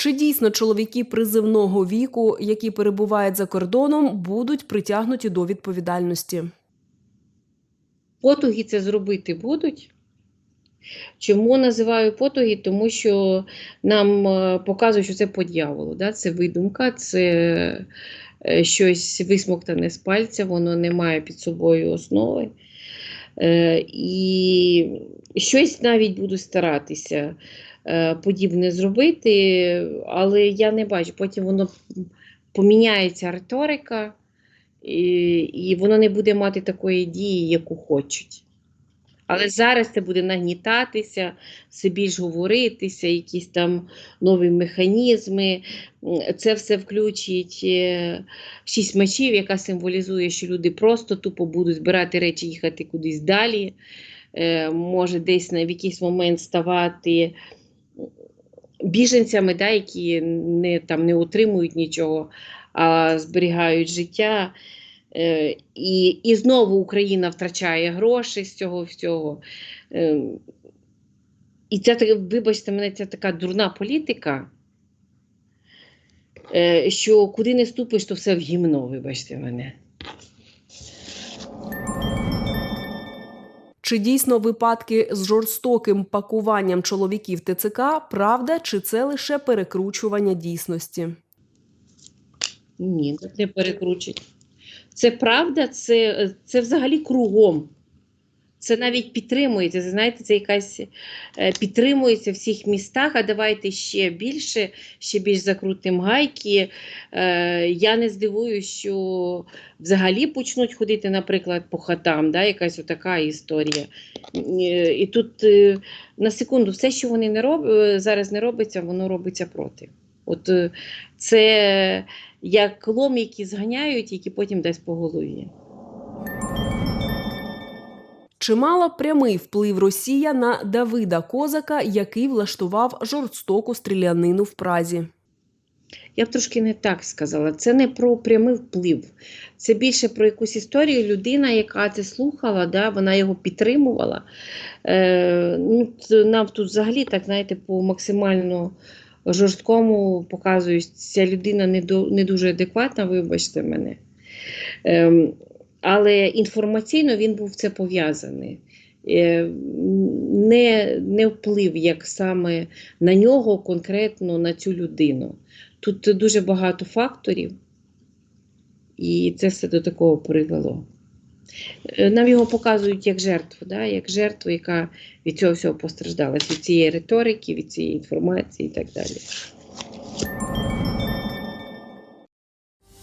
Чи дійсно чоловіки призивного віку, які перебувають за кордоном, будуть притягнуті до відповідальності? Потуги це зробити будуть. Чому називаю потуги? Тому що нам е, показують, що це по дьяволу. Да? Це видумка, це е, щось висмоктане з пальця, воно не має під собою основи. Е, І щось навіть буду старатися подібне зробити, але я не бачу. Потім воно поміняється риторика, і, і воно не буде мати такої дії, яку хочуть. Але зараз це буде нагнітатися, все більш говоритися, якісь там нові механізми. Це все включить е, шість мечів, яка символізує, що люди просто тупо будуть збирати речі, їхати кудись далі. Е, Може десь в якийсь момент ставати біженцями, да, які не, там, не отримують нічого, а зберігають життя. Е, І, і знову Україна втрачає гроші з цього всього. Е, І це, вибачте мене, це така дурна політика, е, що куди не ступиш, то все в гімно, вибачте мене. Чи дійсно випадки з жорстоким пакуванням чоловіків ТЦК правда, чи це лише перекручування дійсності? Ні, не перекручить. Це правда, це, це взагалі кругом. Це навіть підтримується. Знаєте, це якась е, підтримується в всіх містах, а давайте ще більше, ще більш закрутимо гайки. Е, Я не здивуюсь, що взагалі почнуть ходити, наприклад, по хатам, да, якась отака історія. І тут е, на секунду, все, що вони не роб... зараз не робиться, воно робиться проти. От це як лом, які зганяють, які потім дасть по голові. Чи мала прямий вплив Росія на Давида Козака, який влаштував жорстоку стрілянину в Празі? Я б трошки не так сказала. Це не про прямий вплив. Це більше про якусь історію. Людина, яка це слухала, да, вона його підтримувала. Е, ну, нам тут взагалі, так знаєте, по максимально жорсткому показують, ця людина не, до, не дуже адекватна, вибачте мене. Ем, але інформаційно він був в це пов'язаний. Е, Не, не вплив як саме на нього, конкретно на цю людину. Тут дуже багато факторів, і це все до такого привело. Е, Нам його показують як жертву, да? як жертву, яка від цього всього постраждала, від цієї риторики, від цієї інформації і так далі.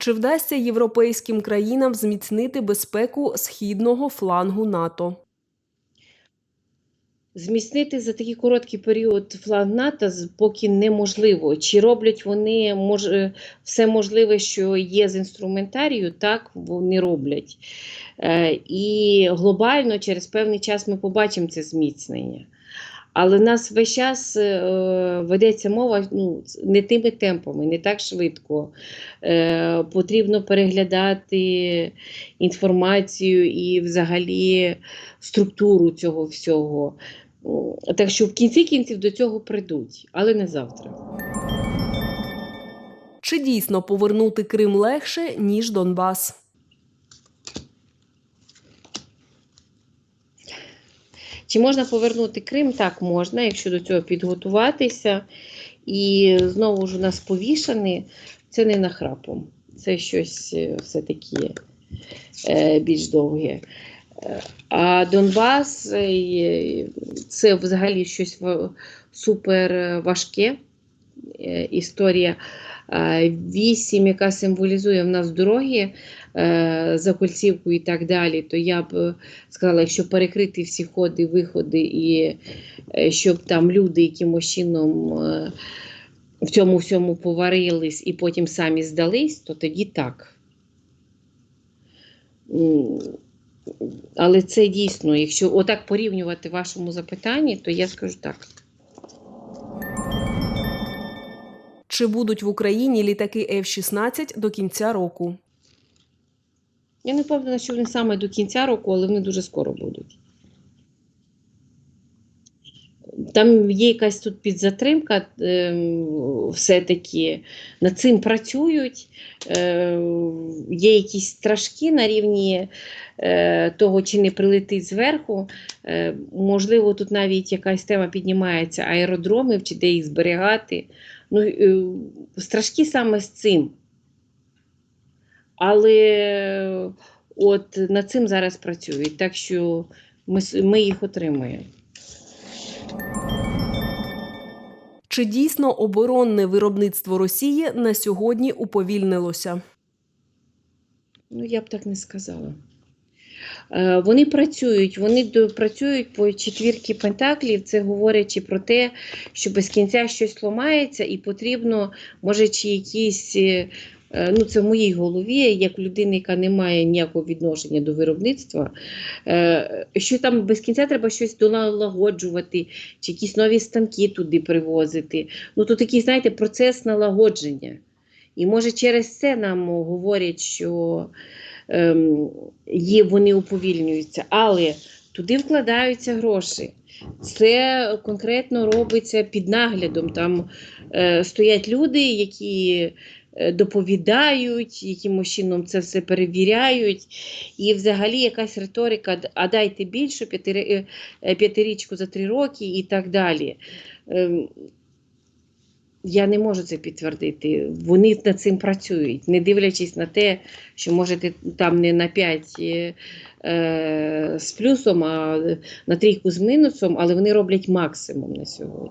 Чи вдасться європейським країнам зміцнити безпеку східного флангу НАТО? Зміцнити за такий короткий період фланг НАТО поки неможливо. Чи роблять вони мож, е, все можливе, що є з інструментарію, так вони роблять. Е, і глобально через певний час ми побачимо це зміцнення. Але в нас весь час е, ведеться мова ну, не тими темпами, не так швидко. Е, потрібно переглядати інформацію і взагалі структуру цього всього. Так що в кінці кінців до цього прийдуть, але не завтра. Чи дійсно повернути Крим легше ніж Донбас? Чи можна повернути Крим? Так, можна, якщо до цього підготуватися. І знову ж у нас повішані, це не нахрапом, це щось е, все-таки е, більш довге. Е, А Донбас це взагалі щось супер важке історія. Вісім, яка символізує в нас дороги за кольцівку і так далі, то я б е, сказала, якщо перекрити всі ходи, виходи, і е, щоб там люди якимось чином е, в цьому всьому поварились і потім самі здались, то тоді так. Але це дійсно, якщо отак порівнювати вашому запитанні, то я скажу так. Чи будуть в Україні літаки F-16 до кінця року? Я не впевнена, що вони саме до кінця року, але вони дуже скоро будуть. Там є якась тут підзатримка, ем, все-таки над цим працюють. Е, є якісь страшки на рівні е, того, чи не прилетить зверху. Е, можливо, тут навіть якась тема піднімається аеродромів, чи де їх зберігати. Ну, е, страшки саме з цим. Але от над цим зараз працюють, так що ми, ми їх отримуємо. Чи дійсно оборонне виробництво Росії на сьогодні уповільнилося? Ну, я б так не сказала. Е, Вони працюють, вони працюють по четвірки пентаклів, це говорячи про те, що без кінця щось ламається, і потрібно, може, чи якісь, е, ну це в моїй голові, як людини, яка не має ніякого відношення до виробництва, е, що там без кінця треба щось доналагоджувати, чи якісь нові станки туди привозити. Ну, то такий, знаєте, процес налагодження. І може через це нам говорять, що ем, є, вони уповільнюються, але туди вкладаються гроші. Це конкретно робиться під наглядом. Там е, стоять люди, які е, доповідають, якимось чином це все перевіряють. І взагалі якась риторика, а дайте більше е, п'ятирічку за три роки і так далі. Ем, я не можу це підтвердити. Вони над цим працюють, не дивлячись на те, що можете там не на 5 е, е, з плюсом, а на трійку з мінусом, але вони роблять максимум на сьогодні.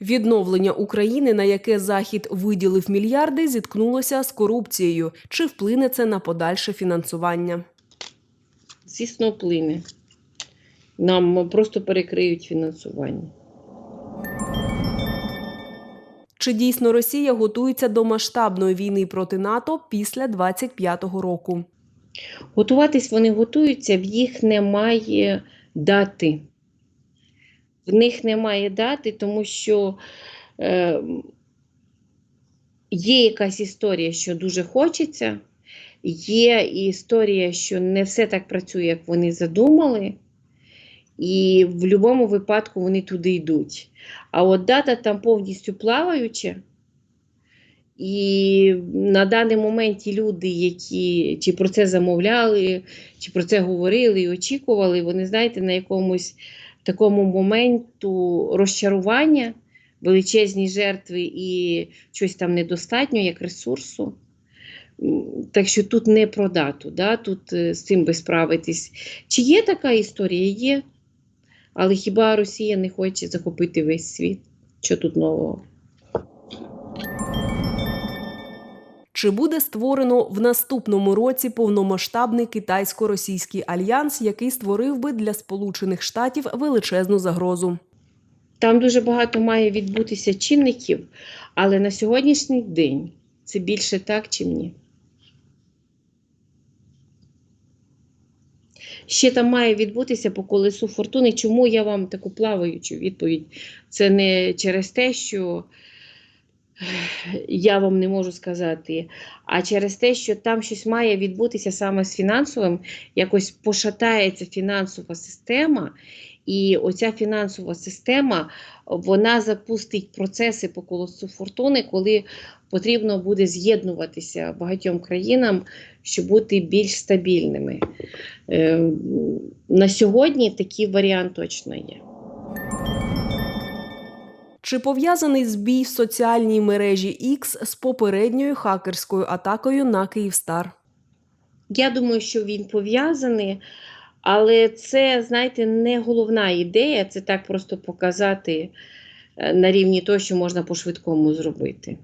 Відновлення України, на яке Захід виділив мільярди, зіткнулося з корупцією. Чи вплине це на подальше фінансування? Звісно, вплине. Нам просто перекриють фінансування. Чи дійсно Росія готується до масштабної війни проти НАТО після 25-го року? Готуватись вони готуються, в їх немає дати. В них немає дати, тому що е, є якась історія, що дуже хочеться, є історія, що не все так працює, як вони задумали, і в будь-якому випадку вони туди йдуть. А от дата там повністю плаваюча. І на даний момент ті люди, які чи про це замовляли, чи про це говорили і очікували, вони, знаєте, на якомусь такому моменту розчарування, величезні жертви і щось там недостатньо, як ресурсу. Так що тут не про дату, да? тут е, з цим би справитись. Чи є така історія? Є. Але хіба Росія не хоче захопити весь світ? Що тут нового? Чи буде створено в наступному році повномасштабний китайсько-російський альянс, який створив би для Сполучених Штатів величезну загрозу? Там дуже багато має відбутися чинників, але на сьогоднішній день це більше так, чи ні. Ще там має відбутися по колесу фортуни. Чому я вам таку плаваючу відповідь? Це не через те, що я вам не можу сказати, а через те, що там щось має відбутися саме з фінансовим, якось пошатається фінансова система, і оця фінансова система вона запустить процеси по колосу фортуни, коли потрібно буде з'єднуватися багатьом країнам, щоб бути більш стабільними. Е, На сьогодні такий варіант точно є. Чи пов'язаний збій в соціальній мережі X з попередньою хакерською атакою на Київстар? Я думаю, що він пов'язаний, але це, знаєте, не головна ідея, це так просто показати е, на рівні того, що можна по-швидкому зробити.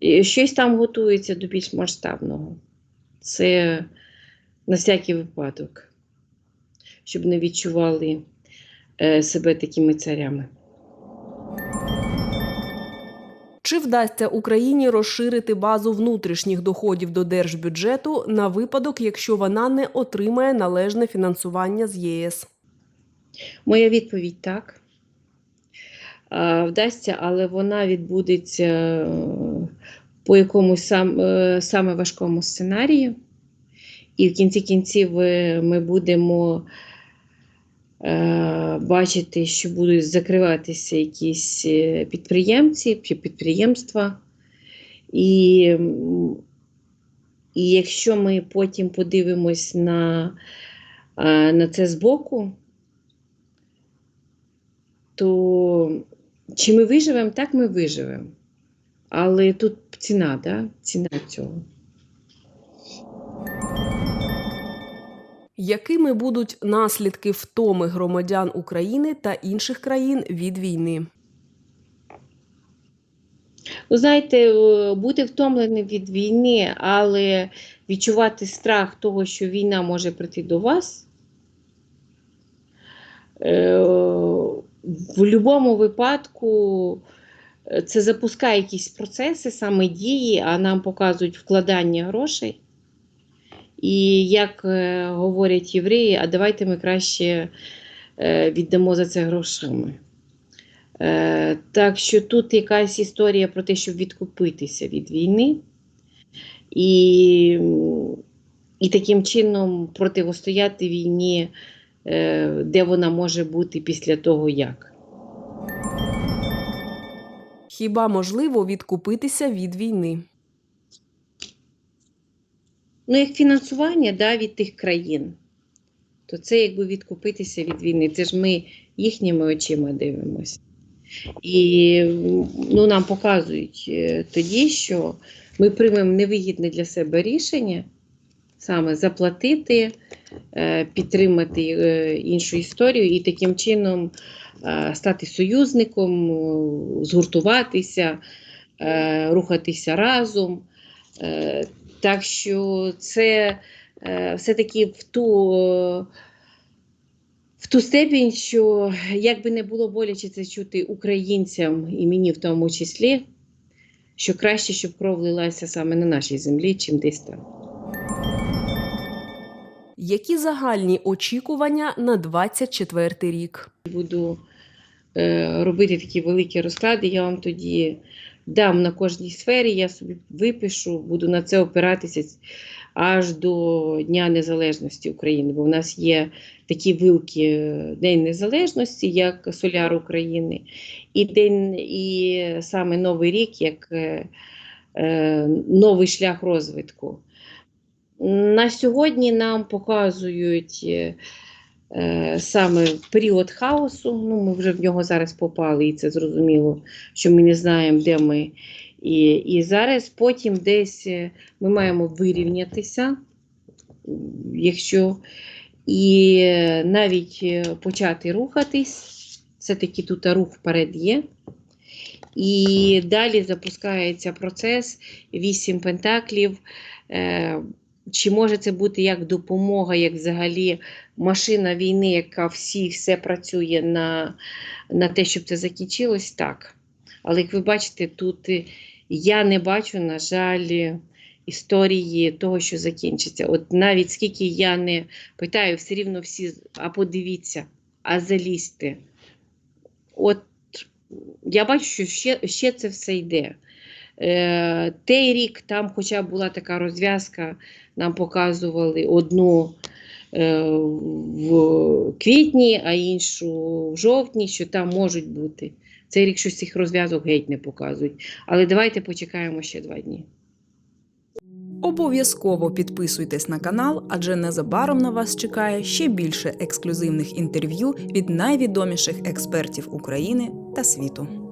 І щось там готується до більш масштабного. Це на всякий випадок, щоб не відчували е, себе такими царями. Чи вдасться Україні розширити базу внутрішніх доходів до держбюджету на випадок, якщо вона не отримає належне фінансування з ЄС? Моя відповідь так. Вдасться, але вона відбудеться е, по якомусь сам, е, саме важкому сценарію. І в кінці кінців е, ми будемо бачити, що будуть закриватися якісь е, підприємці підприємства. І, і якщо ми потім подивимось на, е, на це збоку, то чи ми виживемо, так ми виживемо. Але тут ціна, да? ціна цього. Якими будуть наслідки втоми громадян України та інших країн від війни? Ви знаєте, е, бути втомленим від війни, але відчувати страх того, що війна може прийти до вас. е, В будь-якому випадку е, це запускає якісь процеси, саме дії, а нам показують вкладання грошей. І як е, говорять євреї, а давайте ми краще е, віддамо за це грошами. Е, так що тут якась історія про те, щоб відкупитися від війни і, і таким чином противостояти війні, де вона може бути після того, як. Хіба можливо відкупитися від війни? Ну, як фінансування да, від тих країн, то це якби відкупитися від війни. Це ж ми їхніми очима дивимося. І ну, нам показують е, тоді, що ми приймемо невигідне для себе рішення саме заплатити, е, підтримати е, іншу історію і таким чином стати союзником, згуртуватися, рухатися разом. Так що це е, все-таки в ту. в ту степінь, що як би не було боляче це чути українцям і мені в тому числі, що краще, щоб кров лилася саме на нашій землі, чим десь там. Які загальні очікування на 24 рік? Буду е, робити такі великі розклади, я вам тоді дам на кожній сфері, я собі випишу, буду на це опиратися аж до Дня Незалежності України, бо в нас є такі вилки е, День Незалежності, як Соляр України, і День, і саме Новий рік як е, е, новий шлях розвитку. На сьогодні нам показують е, саме період хаосу. Ну, ми вже в нього зараз попали, і це зрозуміло, що ми не знаємо, де ми. І, і зараз потім десь е, ми маємо вирівнятися, якщо і е, навіть е, почати рухатись, все-таки тут рух вперед є. І далі запускається процес вісім пентаклів. Е, чи може це бути як допомога, як взагалі машина війни, яка всі все працює на, на те, щоб це закінчилось? Так. Але як ви бачите, тут е, я не бачу, на жаль, історії того, що закінчиться. От навіть скільки я не питаю, все рівно всі, а подивіться, а залізьте. От я бачу, що ще, ще це все йде. Е, той рік там, хоча була така розв'язка, нам показували одну е, в квітні, а іншу в жовтні, що там можуть бути. Цей рік щось цих розв'язок геть не показують. Але давайте почекаємо ще два дні. Обов'язково підписуйтесь на канал, адже незабаром на вас чекає ще більше ексклюзивних інтерв'ю від найвідоміших експертів України та світу.